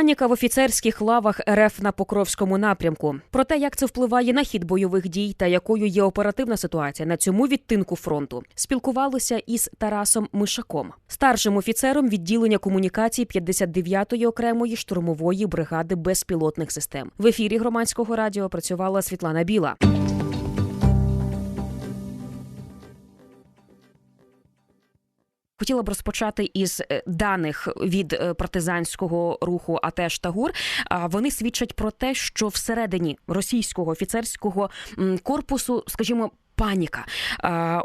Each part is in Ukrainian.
Паніка в офіцерських лавах РФ на Покровському напрямку. Про те, як це впливає на хід бойових дій та якою є оперативна ситуація на цьому відтинку фронту, спілкувалися із Тарасом Мишаком, старшим офіцером відділення комунікацій 59-ї окремої штурмової бригади безпілотних систем. В ефірі громадського радіо працювала Світлана Біла. Хотіла б розпочати із е, даних від е, партизанського руху АТЕШ Тагур. А вони свідчать про те, що всередині російського офіцерського корпусу, скажімо, паніка.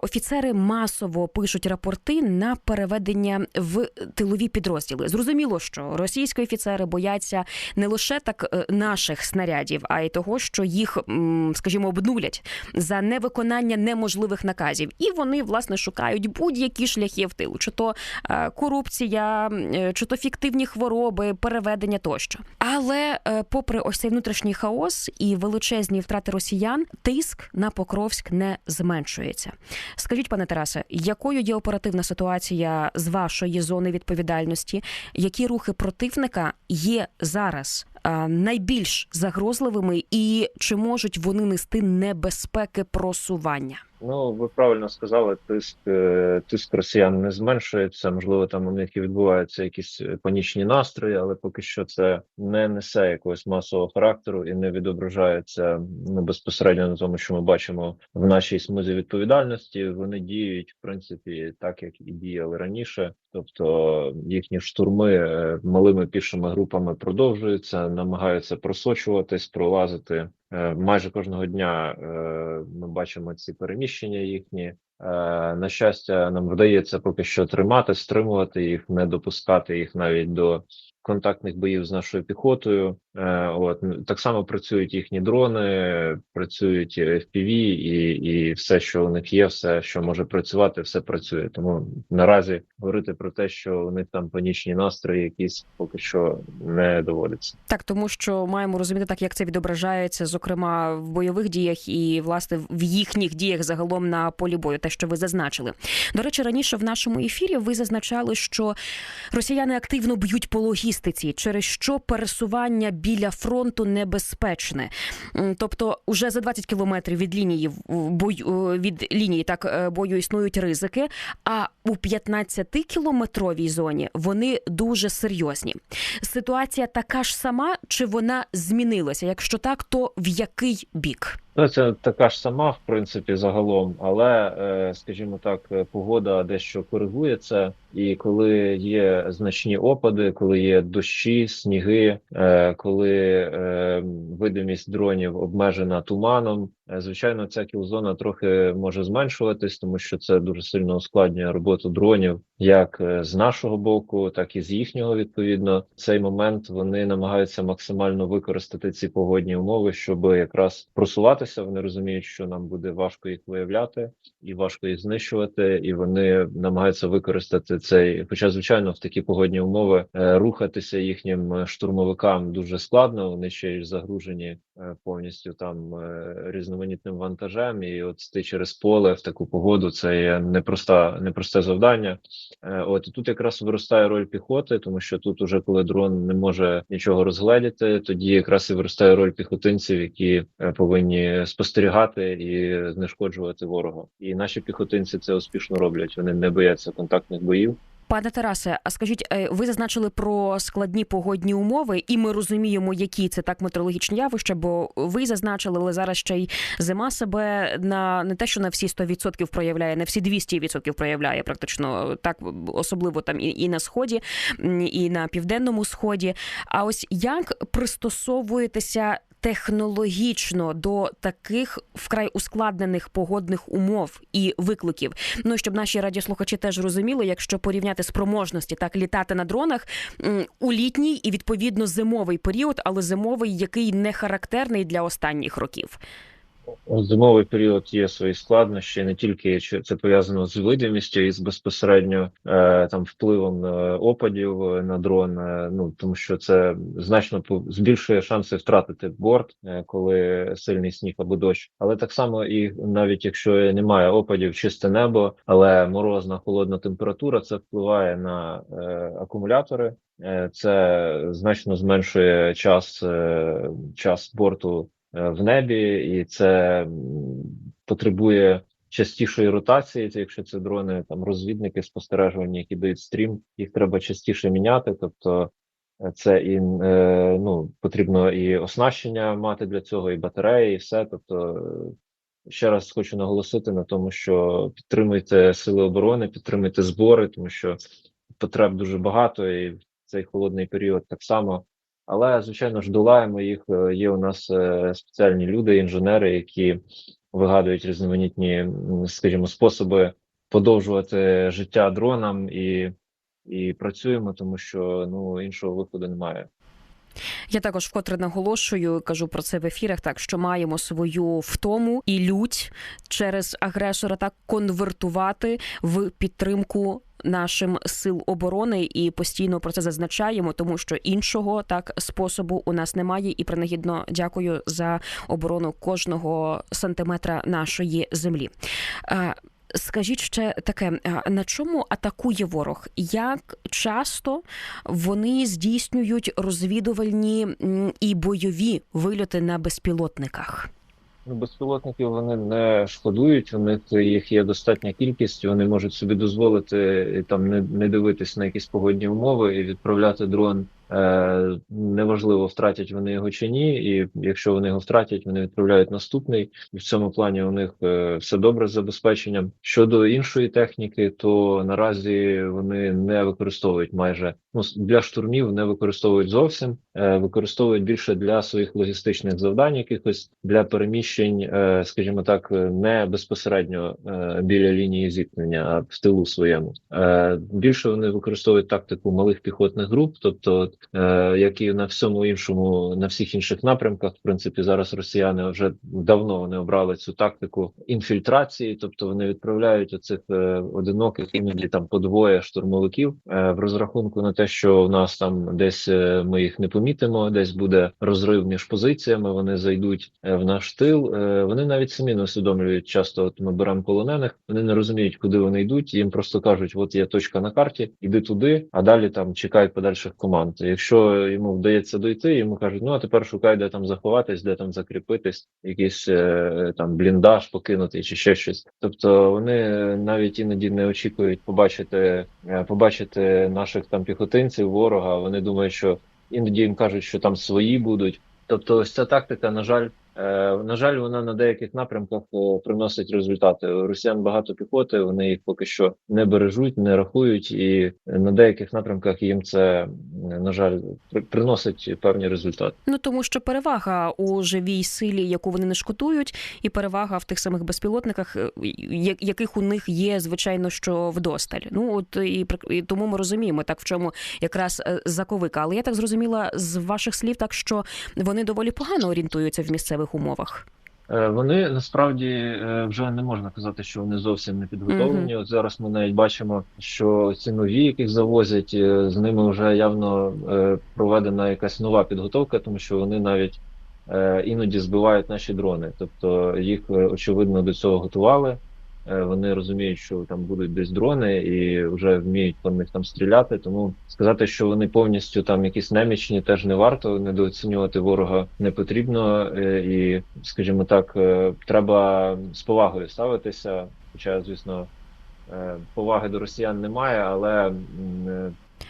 Офіцери масово пишуть рапорти на переведення в тилові підрозділи. Зрозуміло, що російські офіцери бояться не лише так е, наших снарядів, а й того, що їх, скажімо, обнулять за невиконання неможливих наказів, і вони власне шукають будь-які шляхи в тилу, чи то е, корупція, е, чи то фіктивні хвороби, переведення тощо. Але попри ось цей внутрішній хаос і величезні втрати росіян, тиск на Покровськ не зменшується. Скажіть, пане Тарасе, якою є оперативна ситуація з вашої зони відповідальності? Які рухи противника є зараз найбільш загрозливими, і чи можуть вони нести небезпеки просування? Ну, ви правильно сказали, тиск е, тиск росіян не зменшується. Можливо, там у них і відбуваються якісь е, панічні настрої, але поки що це не несе якогось масового характеру і не відображається ну, безпосередньо на тому, що ми бачимо в нашій смузі відповідальності. Вони діють в принципі так, як і діяли раніше. Тобто їхні штурми е, малими пішими групами продовжуються, намагаються просочуватись, пролазити майже кожного дня е, ми бачимо ці переміщення їхні. Е, на щастя, нам вдається поки що тримати, стримувати їх, не допускати їх навіть до контактних боїв з нашою піхотою. Е, от так само працюють їхні дрони, працюють FPV і і все, що у них є, все, що може працювати, все працює. Тому наразі говорити про те, що у них там панічні настрої, якісь поки що не доводиться. Так, тому що маємо розуміти так, як це відображається, зокрема в бойових діях і власне в їхніх діях загалом на полі бою, те, що ви зазначили. До речі, раніше в нашому ефірі ви зазначали, що росіяни активно б'ють по логістиці, через що пересування біля фронту небезпечне. Тобто, уже за 20 кілометрів від лінії бою від лінії так е, бою існують ризики. А у 15 кілометровій зоні вони дуже серйозні. Ситуація така ж сама, чи вона змінилася? Якщо так, то в який бік? Ну, це така ж сама, в принципі, загалом, але, е, скажімо так, е, погода дещо коригується, і коли є значні опади, коли є дощі, сніги, е, коли видимість дронів обмежена туманом, звичайно, ця кілзона трохи може зменшуватись, тому що це дуже сильно ускладнює роботу дронів, як з нашого боку, так і з їхнього. Відповідно, цей момент вони намагаються максимально використати ці погодні умови, щоб якраз просувати боятися, вони розуміють, що нам буде важко їх виявляти і важко їх знищувати, і вони намагаються використати цей. Хоча, звичайно, в такі погодні умови е, рухатися їхнім штурмовикам дуже складно. Вони ще й загружені е, повністю там е, різноманітним вантажем, і от ти через поле в таку погоду це є непроста, непросте завдання. От і тут якраз виростає роль піхоти, тому що тут, уже коли дрон не може нічого розгледіти, тоді якраз і виростає роль піхотинців, які повинні спостерігати і знешкоджувати ворога. І наші піхотинці це успішно роблять. Вони не бояться контактних боїв. Пане Тарасе, а скажіть, е, ви зазначили про складні погодні умови, і ми розуміємо, які це так метеорологічні явища, бо ви зазначили, але зараз ще й зима себе на не те, що на всі 100% проявляє, на всі 200% проявляє, практично так, особливо там і, і на сході, і на південному сході. А ось як пристосовуєтеся технологічно до таких вкрай ускладнених погодних умов і викликів. Ну щоб наші радіослухачі теж розуміли, якщо порівняти спроможності так літати на дронах у літній і відповідно зимовий період, але зимовий, який не характерний для останніх років. Зимовий період є свої складнощі, не тільки це пов'язано з видимістю і з безпосередньо е, там впливом е, опадів на дрон. Е, ну тому що це значно збільшує шанси втратити борт, е, коли сильний сніг або дощ. Але так само і навіть якщо немає опадів, чисте небо, але морозна холодна температура, це впливає на е, акумулятори. Е, це значно зменшує час е, час борту Е, в небі, і це потребує частішої ротації. Це якщо це дрони, там розвідники спостережування, які дають стрім, їх треба частіше міняти. Тобто е, це і е, ну потрібно і оснащення мати для цього, і батареї, і все. Тобто, ще раз хочу наголосити на тому, що підтримуйте сили оборони, підтримуйте збори, тому що потреб дуже багато, і в цей холодний період так само. Але звичайно ж долаємо їх. Е, є у нас е, спеціальні люди, інженери, які вигадують різноманітні, скажімо, способи подовжувати життя дронам і і працюємо, тому що ну іншого виходу немає. Я також вкотре наголошую, кажу про це в ефірах. Так що маємо свою втому і лють через агресора так конвертувати в підтримку нашим сил оборони і постійно про це зазначаємо, тому що іншого так способу у нас немає. І принагідно дякую за оборону кожного сантиметра нашої землі. Скажіть ще таке, на чому атакує ворог? Як часто вони здійснюють розвідувальні і бойові вильоти на безпілотниках? Ну, безпілотників вони не шкодують. У них їх є достатня кількість. Вони можуть собі дозволити там не не дивитись на якісь погодні умови і відправляти дрон Е, неважливо, втратять вони його чи ні, і якщо вони його втратять, вони відправляють наступний. І в цьому плані у них е, все добре з забезпеченням. Щодо іншої техніки, то наразі вони не використовують майже ну для штурмів, не використовують зовсім, е, використовують більше для своїх логістичних завдань, якихось для переміщень, скажімо так, не безпосередньо біля лінії зіткнення, а в тилу своєму. Більше вони використовують тактику малих піхотних груп, тобто Е, як і на всьому іншому, на всіх інших напрямках, в принципі, зараз росіяни вже давно вони обрали цю тактику інфільтрації, тобто вони відправляють оцих е, одиноких іноді там по двоє штурмовиків е, в розрахунку на те, що у нас там десь ми їх не помітимо, десь буде розрив між позиціями. Вони зайдуть в наш тил. Вони навіть самі не усвідомлюють. Часто от ми беремо полонених, вони не розуміють, куди вони йдуть. Їм просто кажуть: от є точка на карті, іди туди, а далі там чекають подальших команд. Якщо йому вдається дойти, йому кажуть, ну а тепер шукай, де там заховатись, де там закріпитись, якийсь е, там бліндаж покинутий чи ще щось. Тобто вони навіть іноді не очікують побачити, е, побачити наших там піхотинців, ворога. Вони думають, що іноді їм кажуть, що там свої будуть. Тобто, ось ця тактика, на жаль. Е, на жаль, вона на деяких напрямках е, приносить результати. Росіян багато піхоти. Вони їх поки що не бережуть, не рахують, і на деяких напрямках їм це на жаль приносить певні результати. Ну тому що перевага у живій силі, яку вони не шкодують, і перевага в тих самих безпілотниках, е, яких у них є, звичайно, що вдосталь. Ну от і, і тому ми розуміємо так, в чому якраз заковика. Але я так зрозуміла з ваших слів, так що вони доволі погано орієнтуються в місцевих нових умовах? Е, вони насправді е, вже не можна казати, що вони зовсім не підготовлені. Mm -hmm. От зараз ми навіть бачимо, що ці нові, яких завозять, е, з ними вже явно проведена якась нова підготовка, тому що вони навіть іноді збивають наші дрони, тобто їх очевидно до цього готували. Е, вони розуміють, що там будуть десь дрони і вже вміють по них там стріляти. Тому сказати, що вони повністю там якісь немічні, теж не варто недооцінювати ворога не потрібно, е, і, скажімо так, е, треба з повагою ставитися. Хоча, звісно, поваги до росіян немає, але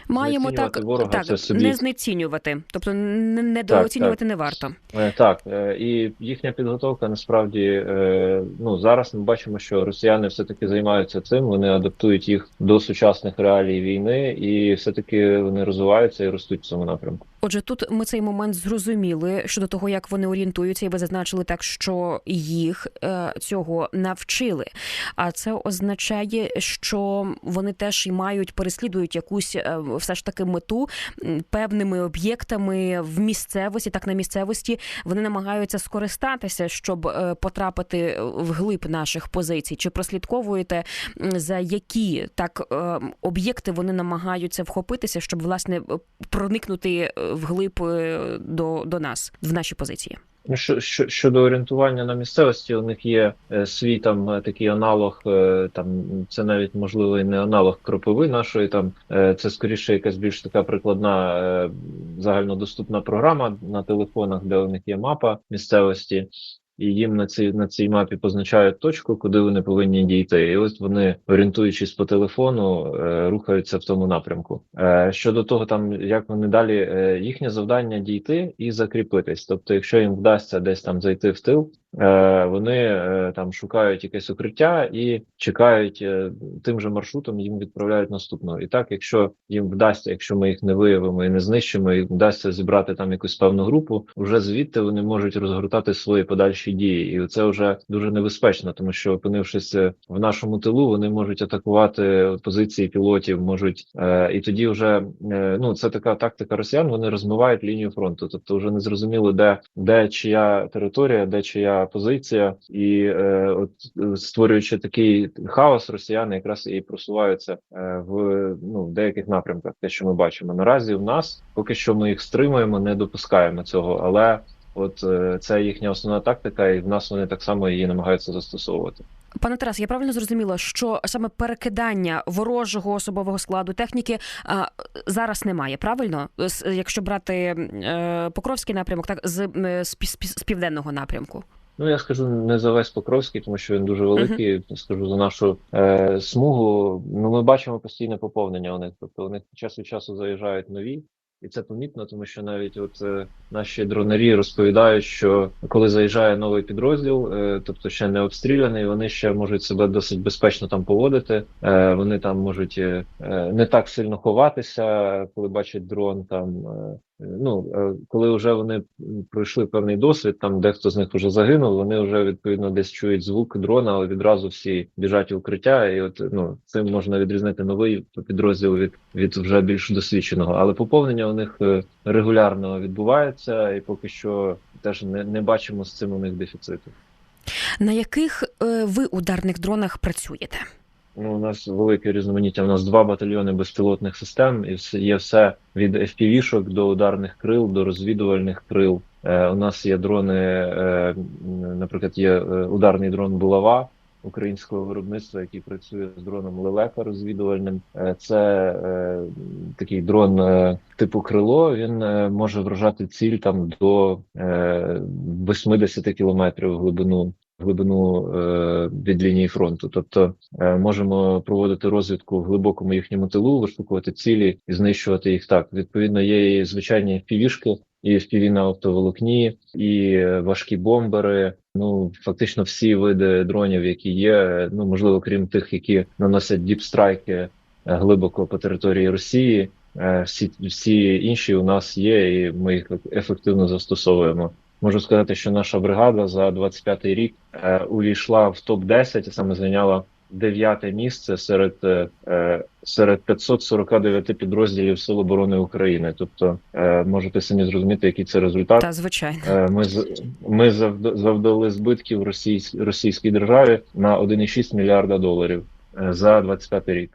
маємо так ворога, так це собі. не знецінювати, тобто не недооцінювати не варто. Е, так е, і їхня підготовка насправді е, ну зараз ми бачимо, що росіяни все таки займаються цим. Вони адаптують їх до сучасних реалій війни, і все таки вони розвиваються і ростуть в цьому напрямку. Отже, тут ми цей момент зрозуміли щодо того, як вони орієнтуються, і ви зазначили так, що їх е, цього навчили. А це означає, що вони теж і мають переслідують якусь е, все ж таки мету певними об'єктами в місцевості, так на місцевості вони намагаються скористатися, щоб е, потрапити в глиб наших позицій. Чи прослідковуєте за які так об'єкти вони намагаються вхопитися, щоб власне проникнути вглиб е, до до нас в наші позиції. Ну, що, що щодо орієнтування на місцевості, у них є е, свій там е, такий аналог. Там це навіть можливо і не аналог кропиви нашої. Там це скоріше якась більш така прикладна загальнодоступна програма на телефонах, де у них є мапа місцевості і їм на цій на цій мапі позначають точку, куди вони повинні дійти. І ось вони, орієнтуючись по телефону, е, рухаються в тому напрямку. Е, щодо того, там як вони далі, е, їхнє завдання дійти і закріпитись. Тобто, якщо їм вдасться десь там зайти в тил, вони е, там шукають якесь укриття і чекають е, тим же маршрутом, їм відправляють наступного. І так, якщо їм вдасться, якщо ми їх не виявимо і не знищимо, і вдасться зібрати там якусь певну групу, вже звідти вони можуть розгортати свої подальші дії, і це вже дуже небезпечно, тому що опинившись в нашому тилу, вони можуть атакувати позиції пілотів, можуть і тоді вже ну це така тактика росіян. Вони розмивають лінію фронту, тобто вже не зрозуміло, де де чия територія, де чия позиція, і е, от створюючи такий хаос, росіяни якраз і просуваються е, в ну в деяких напрямках. Те, що ми бачимо наразі, в нас поки що ми їх стримуємо, не допускаємо цього, але от е, це їхня основна тактика, і в нас вони так само її намагаються застосовувати. Пане Тарас, я правильно зрозуміла, що саме перекидання ворожого особового складу техніки а, зараз немає. Правильно, якщо брати е, Покровський напрямок, так з, з, з південного напрямку. Ну я скажу не за весь Покровський, тому що він дуже великий. Uh -huh. Скажу за нашу е, смугу. Ну ми бачимо постійне поповнення у них. Тобто у них час від часу заїжджають нові. І це помітно, тому що навіть от е, наші дронарі розповідають, що коли заїжджає новий підрозділ, е, тобто ще не обстріляний, вони ще можуть себе досить безпечно там поводити. Е, вони там можуть е, не так сильно ховатися, коли бачать дрон там. Е, Ну е, коли вже вони пройшли певний досвід, там дехто з них вже загинув. Вони вже відповідно десь чують звук дрона, але відразу всі біжать в укриття, і от ну цим можна відрізнити новий підрозділ від від вже більш досвідченого. Але поповнення у них е, регулярно відбувається, і поки що теж не, не бачимо з цим у них дефіциту. На яких е, ви ударних дронах працюєте? Ну, у нас велике різноманіття. У нас два батальйони безпілотних систем, і є все від FPV-шок до ударних крил, до розвідувальних крил. Е, У нас є дрони, е, наприклад, є е, ударний дрон булава українського виробництва, який працює з дроном лелека розвідувальним. Е, це е, такий дрон е, типу крило. Він е, може вражати ціль там до е, 80 кілометрів в глибину глибину е, від лінії фронту, тобто е, можемо проводити розвідку в глибокому їхньому тилу, вишукувати цілі і знищувати їх так. Відповідно, є і звичайні півішки, і FPV на оптоволокні, і важкі бомбери. Ну фактично всі види дронів, які є. Ну можливо, крім тих, які наносять діпстрайки е, глибоко по території Росії. Всі всі інші у нас є, і ми їх ефективно застосовуємо. Можу сказати, що наша бригада за 25-й рік е, увійшла в топ 10 а саме зайняла дев'яте місце серед е, серед 549 підрозділів Сил оборони України. Тобто е, можете самі зрозуміти, який це результат. Та звичайно, е, ми ми завдали збитків російській російській державі на 1,6 мільярда доларів е, за 25 рік.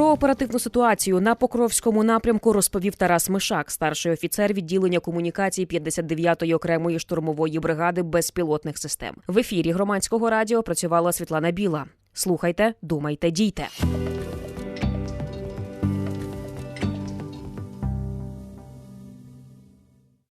Про оперативну ситуацію на Покровському напрямку розповів Тарас Мишак, старший офіцер відділення комунікації 59-ї окремої штурмової бригади безпілотних систем. В ефірі громадського радіо працювала Світлана Біла. Слухайте, думайте, дійте.